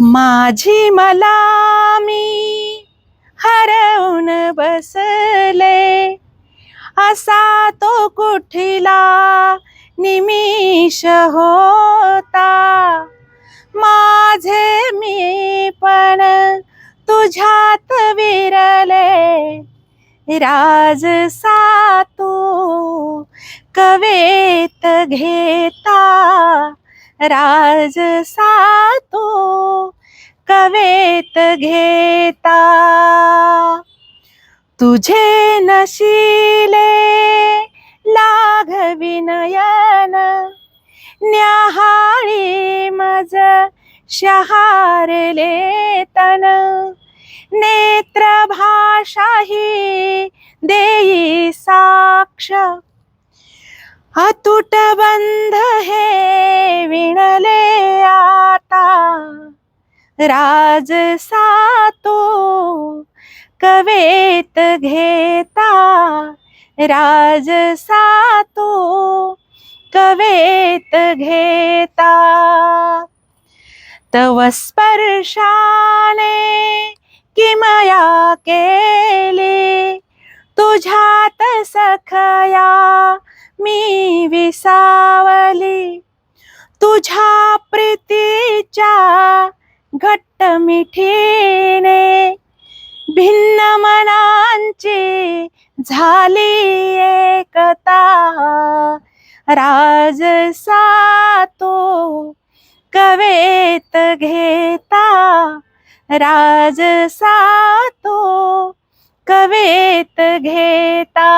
माझी मला मी हरवून बसले. असा तो कुठला निमिष होता? माझे मी पण तुझ्यात विरले. राज तू कवेत घेता? राज सातो कवेत घेता. तुझे नशिले लाघविनयन न्याहाळी मज शहारले तन नेत्रभाषाही देई साक्ष अतुट बंध हे विणले आता. राज सातो कवेत घेता. राज सातो कवेत घेता. तव स्पर्शाने किमया केले तुझ्यात सखया मी विसावली. तुझ्या प्रीतीच्या घट्ट मिठीने भिन्न मनांची झाली एकता. राज सातो कवेत घेता. राज सातो कवेत घेता.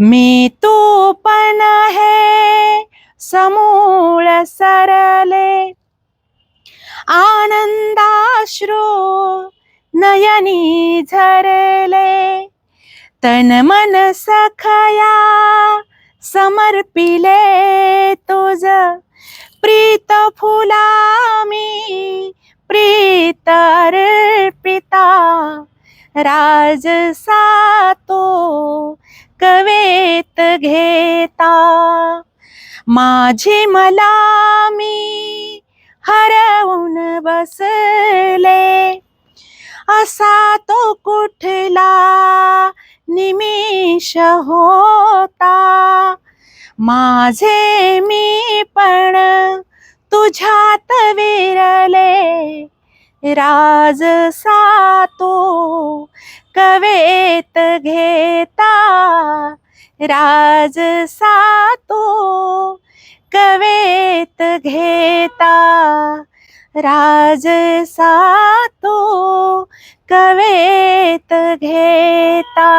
मी तू पण हे समूळ सरले. आनंदाश्रू नयनी झरले. तन मन सखया समर्पिले तुझ. प्रीत फुला मी प्रीत अर्पिता. राजसा तो कवेत घेता. माझी मला मी हरवून बसले. असा तो कुठला निमिष होता? माझे मी पण तुझ्यात विरले. राज सातो कवेत घेता. राज सातो कवेत घेता. राज सातो कवेत घेता.